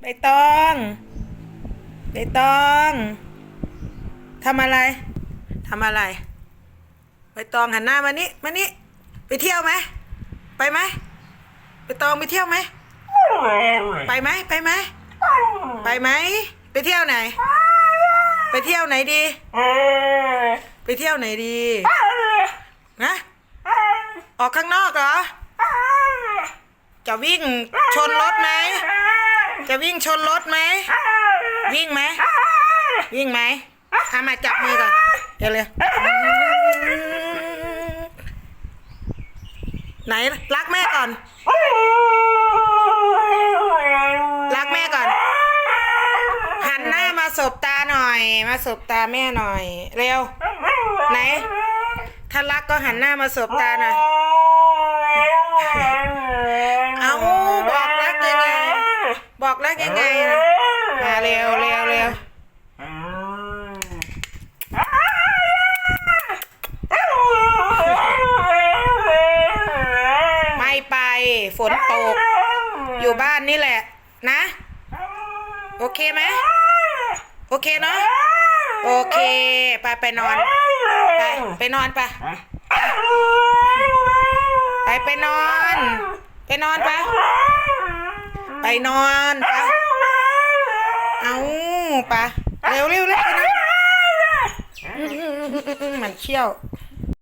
ใบตองใบตองทำอะไรทำอะไรใบตองหันหน้ามานี่มานี่ไปเที่ยวไหมไปไหมใบตองไปเที่ยวไหมไปไหมไปไหมไปไหมไปเที่ยวไหน ไปเที่ยวไหนดี ไปเที่ยวไหนดีนะออกข้างนอกเหรอจะวิ่งชนรถไหม จะวิ่งชนรถไหม วิ่งไหม วิ่งไหมเอามาจับมือก่อนเดี๋ยวเลยไหนรักแม่ก่อน รักแม่ก่อน หันหน้ามาสบตาหน่อย มาสบตาแม่หน่อย เร็ว ไหน ถ้ารักก็หันหน้ามาสบตาหน่อย เอาบอกรักยังไง บอกรักยังไงนะมาเร็วเร็วเร็วไม่ไป ฝนตก อยู่บ้านนี่แหละ นะ โอเคไหมโอเคเนาะโอเค ไปไปนอน ไปไปนอนไปไปไปนอน ไปนอนไป ไปนอนไปเอาไปเร็วเร็วเร็วไปนอนอืมอืมอืมอืมมันเขี้ยว